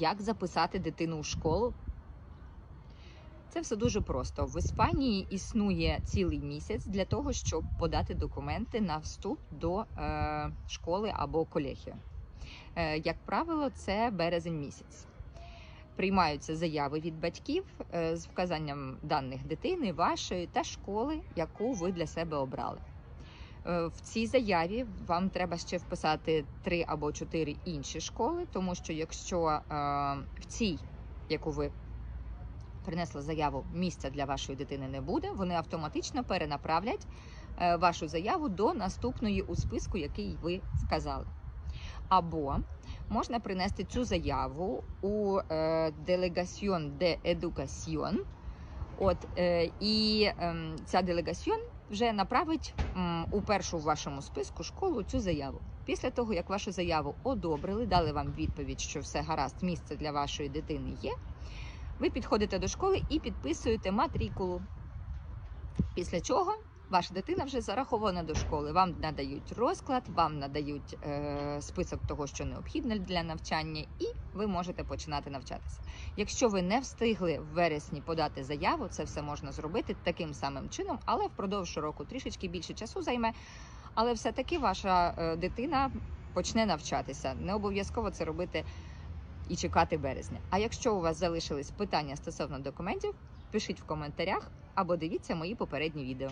як записати дитину у школу. Це все дуже просто. В Іспанії існує цілий місяць для того, щоб подати документи на вступ до е, школи або колегію. Е, як правило, це березень місяць. Приймаються заяви від батьків е, з вказанням даних дитини, вашої та школи, яку ви для себе обрали. Е, В цій заяві вам треба ще вписати три або чотири інші школи, тому що якщо е, в цій, яку ви принесли заяву, місця для вашої дитини не буде, вони автоматично перенаправлять е, вашу заяву до наступної у списку, який ви вказали. Або можна принести цю заяву у делегаціон де едукаціон. От і ем, ця делегаціон вже направить у першу в вашому списку школу цю заяву. Після того, як вашу заяву одобрили, дали вам відповідь, що все гаразд, місце для вашої дитини є. Ви підходите до школи і підписуєте матрикулу. Після чого ваша дитина вже зарахована до школи. Вам надають розклад, вам надають е, список того, що необхідно для навчання, і ви можете починати навчатися. Якщо ви не встигли в вересні подати заяву, це все можна зробити таким самим чином, але впродовж року трішечки більше часу займе. Але все-таки ваша е, дитина почне навчатися. Не обов'язково це робити і чекати березня. А якщо у вас залишились питання стосовно документів, пишіть в коментарях або дивіться мої попередні відео.